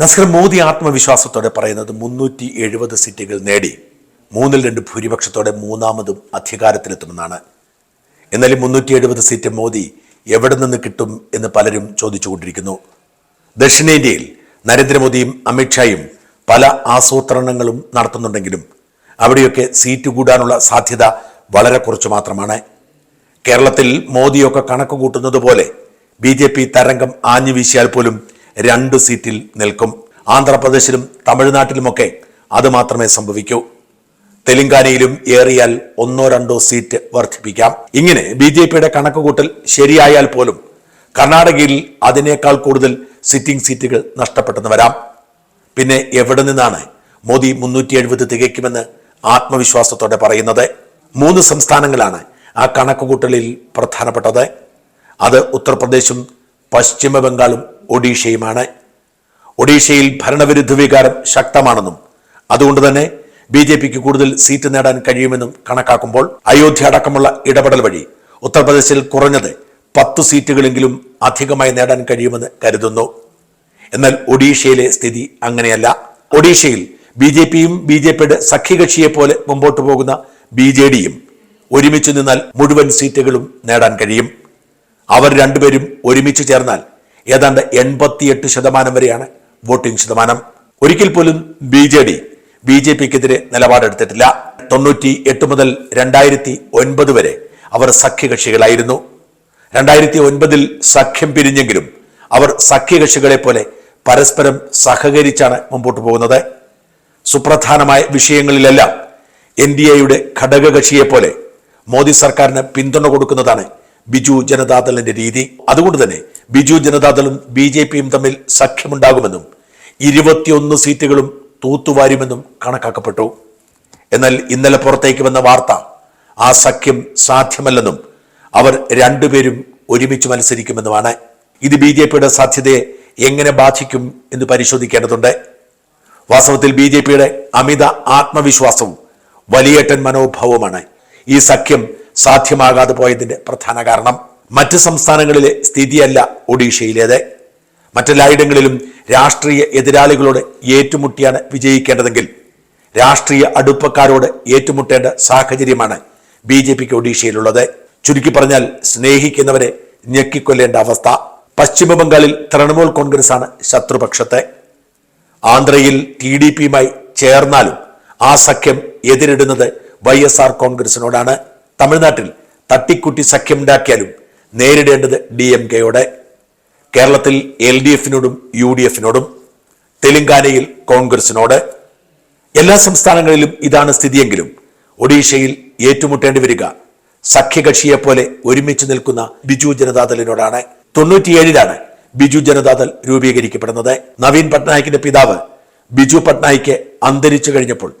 നസ്കർ മോദി ആത്മവിശ്വാസത്തോടെ പറയുന്നത് മുന്നൂറ്റി എഴുപത് സീറ്റുകൾ നേടി മൂന്നിൽ രണ്ട് ഭൂരിപക്ഷത്തോടെ മൂന്നാമതും അധികാരത്തിലെത്തുമെന്നാണ്. എന്നാലും മുന്നൂറ്റി എഴുപത് സീറ്റ് മോദി എവിടെ നിന്ന് കിട്ടും എന്ന് പലരും ചോദിച്ചുകൊണ്ടിരിക്കുന്നു. ദക്ഷിണേന്ത്യയിൽ നരേന്ദ്രമോദിയും അമിത്ഷായും പല ആസൂത്രണങ്ങളും നടത്തുന്നുണ്ടെങ്കിലും അവിടെയൊക്കെ സീറ്റ് കൂടാനുള്ള സാധ്യത വളരെ കുറച്ച് മാത്രമാണ്. കേരളത്തിൽ മോദിയൊക്കെ കണക്ക് കൂട്ടുന്നത് പോലെ ബി ജെ പി തരംഗം ആഞ്ഞു വീശിയാൽ പോലും രണ്ട് സീറ്റിൽ നിൽക്കും. ആന്ധ്രാപ്രദേശിലും തമിഴ്നാട്ടിലുമൊക്കെ അത് മാത്രമേ സംഭവിക്കൂ. തെലങ്കാനയിലും ഏറിയാൽ ഒന്നോ രണ്ടോ സീറ്റ് വർദ്ധിപ്പിക്കാം. ഇങ്ങനെ ബി ജെ പിയുടെ കണക്കുകൂട്ടൽ ശരിയായാൽ പോലും കർണാടകയിൽ അതിനേക്കാൾ കൂടുതൽ സിറ്റിംഗ് സീറ്റുകൾ നഷ്ടപ്പെട്ടെന്ന് വരാം. പിന്നെ എവിടെ നിന്നാണ് മോദി മുന്നൂറ്റി എഴുപത് തികയ്ക്കുമെന്ന് ആത്മവിശ്വാസത്തോടെ പറയുന്നത്? മൂന്ന് സംസ്ഥാനങ്ങളാണ് ആ കണക്കുകൂട്ടലിൽ പ്രധാനപ്പെട്ടത്. അത് ഉത്തർപ്രദേശും പശ്ചിമ ബംഗാളും ഒഡീഷയുമാണ്. ഒഡീഷയിൽ ഭരണവിരുദ്ധ വികാരം ശക്തമാണെന്നും അതുകൊണ്ട് തന്നെ ബി ജെ പിക്ക് കൂടുതൽ സീറ്റ് നേടാൻ കഴിയുമെന്നും കണക്കാക്കുമ്പോൾ അയോധ്യ അടക്കമുള്ള ഇടപെടൽ വഴി ഉത്തർപ്രദേശിൽ കുറഞ്ഞത് പത്ത് സീറ്റുകളെങ്കിലും അധികമായി നേടാൻ കഴിയുമെന്ന് കരുതുന്നു. എന്നാൽ ഒഡീഷയിലെ സ്ഥിതി അങ്ങനെയല്ല. ഒഡീഷയിൽ ബി ജെ പിയും ബി ജെ പിയുടെ സഖ്യകക്ഷിയെ പോലെ മുമ്പോട്ട് പോകുന്ന ബി ജെ ഡിയും ഒരുമിച്ച് നിന്നാൽ മുഴുവൻ സീറ്റുകളും നേടാൻ കഴിയും. അവർ രണ്ടുപേരും ഒരുമിച്ച് ചേർന്നാൽ ഏതാണ്ട് എൺപത്തിയെട്ട് ശതമാനം വരെയാണ് വോട്ടിംഗ് ശതമാനം. ഒരിക്കൽ പോലും B J D B J പിക്കെതിരെ നിലപാടെടുത്തിട്ടില്ല. തൊണ്ണൂറ്റി എട്ട് മുതൽ രണ്ടായിരത്തി ഒൻപത് വരെ അവർ സഖ്യകക്ഷികളായിരുന്നു. രണ്ടായിരത്തി ഒൻപതിൽ സഖ്യം പിരിഞ്ഞെങ്കിലും അവർ സഖ്യകക്ഷികളെ പോലെ പരസ്പരം സഹകരിച്ചാണ് മുമ്പോട്ട് പോകുന്നത്. സുപ്രധാനമായ വിഷയങ്ങളിലെല്ലാം എൻ ഡി എയുടെ ഘടകകക്ഷിയെ പോലെ മോദി സർക്കാരിന് പിന്തുണ കൊടുക്കുന്നതാണ് ബിജു ജനതാദളിന്റെ രീതി. അതുകൊണ്ട് തന്നെ ബിജു ജനതാദളും ബി ജെ പിയും തമ്മിൽ സഖ്യമുണ്ടാകുമെന്നും ഇരുപത്തിയൊന്ന് സീറ്റുകളും തൂത്തുവാരുമെന്നും കണക്കാക്കപ്പെട്ടു. എന്നാൽ ഇന്നലെ പുറത്തേക്ക് വന്ന വാർത്ത ആ സഖ്യം സാധ്യമല്ലെന്നും അവർ രണ്ടുപേരും ഒരുമിച്ച് മത്സരിക്കുമെന്നുമാണ്. ഇത് ബി ജെ പിയുടെ സാധ്യതയെ എങ്ങനെ ബാധിക്കും എന്ന് പരിശോധിക്കേണ്ടതുണ്ട്. വാസ്തവത്തിൽ ബി ജെ പിയുടെ അമിത ആത്മവിശ്വാസവും വലിയേട്ടൻ മനോഭാവവുമാണ് ഈ സഖ്യം സാധ്യമാകാതെ പോയതിന്റെ പ്രധാന കാരണം. മറ്റ് സംസ്ഥാനങ്ങളിലെ സ്ഥിതിയല്ല ഒഡീഷയിലേത്. മറ്റെല്ലായിടങ്ങളിലും രാഷ്ട്രീയ എതിരാളികളോട് ഏറ്റുമുട്ടിയാണ് വിജയിക്കേണ്ടതെങ്കിൽ രാഷ്ട്രീയ അടുപ്പക്കാരോട് ഏറ്റുമുട്ടേണ്ട സാഹചര്യമാണ് ബി ജെ പിക്ക് ഒഡീഷയിലുള്ളത്. ചുരുക്കി പറഞ്ഞാൽ സ്നേഹിക്കുന്നവരെ ഞെക്കിക്കൊല്ലേണ്ട അവസ്ഥ. പശ്ചിമ ബംഗാളിൽ തൃണമൂൽ കോൺഗ്രസ് ആണ് ശത്രുപക്ഷത്തെ. ആന്ധ്രയിൽ ടി ഡി പിയുമായി ചേർന്നാലും ആ സഖ്യം എതിരിടുന്നത് വൈ എസ് ആർ കോൺഗ്രസിനോടാണ്. തമിഴ്നാട്ടിൽ തട്ടിക്കുട്ടി സഖ്യമുണ്ടാക്കിയാലും നേരിടേണ്ടത് ഡി എം കെയോടെ കേരളത്തിൽ എൽ ഡി എഫിനോടും യു ഡി എഫിനോടും തെലങ്കാനയിൽ കോൺഗ്രസിനോട്. എല്ലാ സംസ്ഥാനങ്ങളിലും ഇതാണ് സ്ഥിതിയെങ്കിലും ഒഡീഷയിൽ ഏറ്റുമുട്ടേണ്ടി വരിക. സഖ്യകക്ഷിയെ പോലെ ഒരുമിച്ച് നിൽക്കുന്ന ബിജു ജനതാദളിനോടാണ്. തൊണ്ണൂറ്റിയേഴിലാണ് ബിജു ജനതാദൾ രൂപീകരിക്കപ്പെടുന്നത്. നവീൻ പട്നായിക്കിന്റെ പിതാവ് ബിജു പട്നായിക്ക് അന്തരിച്ചു കഴിഞ്ഞപ്പോൾ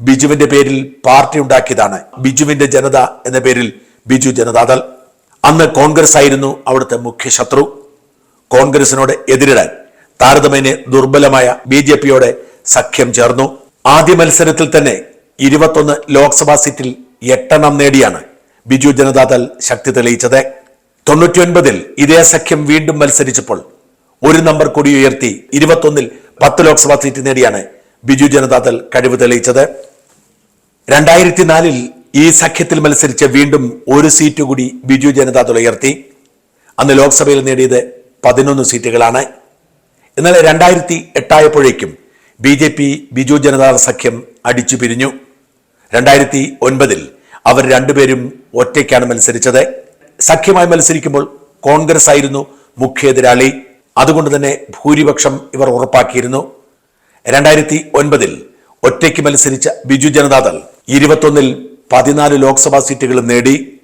ബിജുവിന്റെ പേരിൽ പാർട്ടി ഉണ്ടാക്കിയതാണ് ബിജുവിന്റെ ജനത എന്ന പേരിൽ ബിജു ജനതാദൾ. അന്ന് കോൺഗ്രസ് ആയിരുന്നു അവിടുത്തെ മുഖ്യ ശത്രു. കോൺഗ്രസിനോട് എതിരിടാൻ താരതമ്യേന ദുർബലമായ ബി ജെ പിയോടെ സഖ്യം ചേർന്നു. ആദ്യ മത്സരത്തിൽ തന്നെ ഇരുപത്തൊന്ന് ലോക്സഭാ സീറ്റിൽ എട്ടെണ്ണം നേടിയാണ് ബിജു ജനതാദൾ ശക്തി തെളിയിച്ചത്. തൊണ്ണൂറ്റിയൊൻപതിൽ ഇതേ സഖ്യം വീണ്ടും മത്സരിച്ചപ്പോൾ ഒരു നമ്പർ കൂടി ഉയർത്തി ഇരുപത്തൊന്നിൽ പത്ത് ലോക്സഭാ സീറ്റ് നേടിയാണ് ബിജു ജനതാദൾ കഴിവ് തെളിയിച്ചത്. രണ്ടായിരത്തി നാലിൽ ഈ സഖ്യത്തിൽ മത്സരിച്ച് വീണ്ടും ഒരു സീറ്റ് കൂടി ബിജു ജനതാദൾ ഉയർത്തി. അന്ന് ലോക്സഭയിൽ നേടിയത് പതിനൊന്ന് സീറ്റുകളാണ്. എന്നാൽ രണ്ടായിരത്തി എട്ടായപ്പോഴേക്കും B J P Biju Janata Dal സഖ്യം അടിച്ചു പിരിഞ്ഞു. രണ്ടായിരത്തി ഒൻപതിൽ അവർ രണ്ടുപേരും ഒറ്റയ്ക്കാണ് മത്സരിച്ചത്. സഖ്യമായി മത്സരിക്കുമ്പോൾ കോൺഗ്രസ് ആയിരുന്നു മുഖ്യ എതിരാളി അതുകൊണ്ട് തന്നെ ഭൂരിപക്ഷം ഇവർ ഉറപ്പാക്കിയിരുന്നു. രണ്ടായിരത്തി ഒൻപതിൽ ഒറ്റയ്ക്ക് മത്സരിച്ച ബിജു ജനതാദൾ ഇരുപത്തൊന്നിൽ പതിനാല് ലോക്സഭാ സീറ്റുകളും നേടി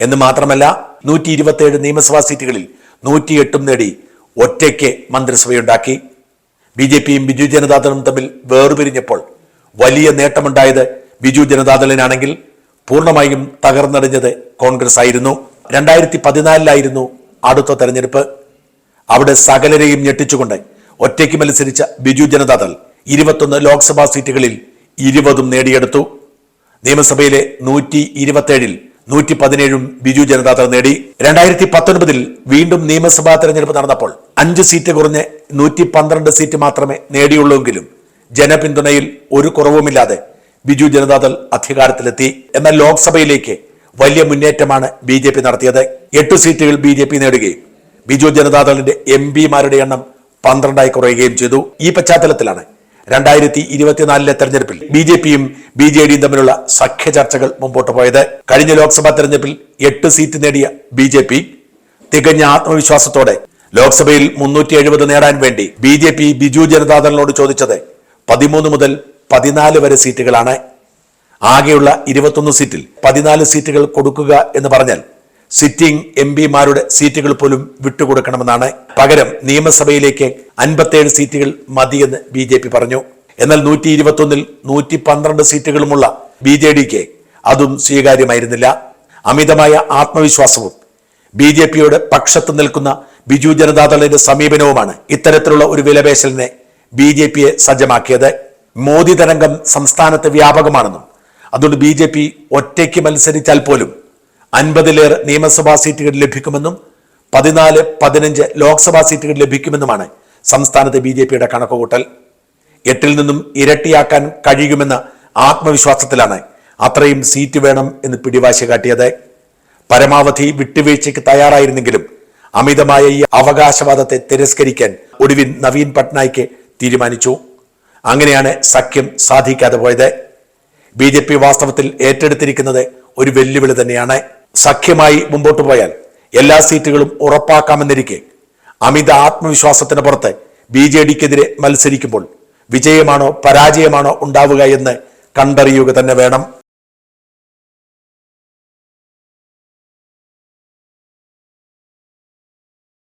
എന്ന് മാത്രമല്ല നൂറ്റി ഇരുപത്തേഴ് നിയമസഭാ സീറ്റുകളിൽ നൂറ്റിയെട്ടും നേടി ഒറ്റയ്ക്ക് മന്ത്രിസഭയുണ്ടാക്കി. ബി ജെ പിയും ബിജു ജനതാദളും തമ്മിൽ വേർപിരിഞ്ഞപ്പോൾ വലിയ നേട്ടമുണ്ടായത് ബിജു ജനതാദളിനാണെങ്കിൽ പൂർണമായും തകർന്നടിഞ്ഞത് കോൺഗ്രസ് ആയിരുന്നു രണ്ടായിരത്തി പതിനാലിലായിരുന്നു അടുത്ത തെരഞ്ഞെടുപ്പ്. അവിടെ സകലരെയും ഞെട്ടിച്ചുകൊണ്ട് ഒറ്റയ്ക്ക് മത്സരിച്ച ബിജു ജനതാദൾ ഇരുപത്തൊന്ന് ലോക്സഭാ സീറ്റുകളിൽ ഇരുപതും നേടിയെടുത്തു. നിയമസഭയിലെ നൂറ്റി ഇരുപത്തേഴിൽ നൂറ്റി പതിനേഴും ബിജു ജനതാദൾ നേടി. രണ്ടായിരത്തി പത്തൊൻപതിൽ വീണ്ടും നിയമസഭാ തെരഞ്ഞെടുപ്പ് നടന്നപ്പോൾ അഞ്ച് സീറ്റ് കുറഞ്ഞ് നൂറ്റി പന്ത്രണ്ട് സീറ്റ് മാത്രമേ നേടിയുള്ളൂവെങ്കിലും ജനപിന്തുണയിൽ ഒരു കുറവുമില്ലാതെ ബിജു ജനതാദൾ അധികാരത്തിലെത്തി. എന്നാൽ ലോക്സഭയിലേക്ക് വലിയ മുന്നേറ്റമാണ് ബി ജെ പി നടത്തിയത്. എട്ട് സീറ്റുകൾ ബി ജെ പി നേടുകയും ബിജു ജനതാദളിന്റെ എം പിമാരുടെ എണ്ണം പന്ത്രണ്ടായി കുറയുകയും ചെയ്തു. ഈ പശ്ചാത്തലത്തിലാണ് രണ്ടായിരത്തി ഇരുപത്തിനാലിലെ തെരഞ്ഞെടുപ്പിൽ ബി ജെ പിയും ബി ജെ ഡിയും തമ്മിലുള്ള സഖ്യ ചർച്ചകൾ മുമ്പോട്ട് പോയത്. കഴിഞ്ഞ ലോക്സഭാ തെരഞ്ഞെടുപ്പിൽ എട്ട് സീറ്റ് നേടിയ ബി ജെ പി തികഞ്ഞ ആത്മവിശ്വാസത്തോടെ ലോക്സഭയിൽ മുന്നൂറ്റി എഴുപത് നേടാൻ വേണ്ടി ബി ജെ പി ബിജു ജനതാദളിനോട് ചോദിച്ചത് പതിമൂന്ന് മുതൽ പതിനാല് വരെ സീറ്റുകളാണ്. ആകെയുള്ള ഇരുപത്തൊന്ന് സീറ്റിൽ പതിനാല് സീറ്റുകൾ കൊടുക്കുക എന്ന് പറഞ്ഞാൽ സിറ്റിംഗ് എം പിമാരുടെ സീറ്റുകൾ പോലും വിട്ടുകൊടുക്കണമെന്നാണ് പകരം നിയമസഭയിലേക്ക് അൻപത്തേഴ് സീറ്റുകൾ മതിയെന്ന് ബി ജെ പി പറഞ്ഞു. എന്നാൽ നൂറ്റി ഇരുപത്തൊന്നിൽ നൂറ്റി പന്ത്രണ്ട് സീറ്റുകളുമുള്ള ബി ജെ ഡിക്ക് അതും സ്വീകാര്യമായിരുന്നില്ല. അമിതമായ ആത്മവിശ്വാസവും ബി ജെ പിയുടെ പക്ഷത്ത് നിൽക്കുന്ന ബിജു ജനതാദളിന്റെ സമീപനവുമാണ് ഇത്തരത്തിലുള്ള ഒരു വിലപേശലിനെ ബി ജെ പിയെ സജ്ജമാക്കിയത്. മോദി തരംഗം സംസ്ഥാനത്ത് വ്യാപകമാണെന്നും അതുകൊണ്ട് ബി ജെ പി ഒറ്റയ്ക്ക് മത്സരിച്ചാൽ പോലും അൻപതിലേറെ നിയമസഭാ സീറ്റുകൾ ലഭിക്കുമെന്നും പതിനാല് പതിനഞ്ച് ലോക്സഭാ സീറ്റുകൾ ലഭിക്കുമെന്നുമാണ് സംസ്ഥാനത്തെ ബി ജെ പിയുടെ കണക്കുകൂട്ടൽ. എട്ടിൽ നിന്നും ഇരട്ടിയാക്കാൻ കഴിയുമെന്ന ആത്മവിശ്വാസത്തിലാണ് അത്രയും സീറ്റ് വേണം എന്ന് പിടിവാശി കാട്ടിയത്. പരമാവധി വിട്ടുവീഴ്ചയ്ക്ക് തയ്യാറായിരുന്നെങ്കിലും അമിതമായ ഈ അവകാശവാദത്തെ തിരസ്കരിക്കാൻ ഒടുവിൽ നവീൻ പട്നായിക്ക് തീരുമാനിച്ചു. അങ്ങനെയാണ് സഖ്യം സാധിക്കാതെ പോയത്. ബി വാസ്തവത്തിൽ ഏറ്റെടുത്തിരിക്കുന്നത് ഒരു വെല്ലുവിളി തന്നെയാണ്. സഖ്യമായി മുമ്പോട്ട് പോയാൽ എല്ലാ സീറ്റുകളും ഉറപ്പാക്കാമെന്നിരിക്കെ അമിത ആത്മവിശ്വാസത്തിന് പുറത്ത് ബി ജെ ഡിക്കെതിരെ മത്സരിക്കുമ്പോൾ വിജയമാണോ പരാജയമാണോ ഉണ്ടാവുക എന്ന് കണ്ടറിയുക തന്നെ വേണം.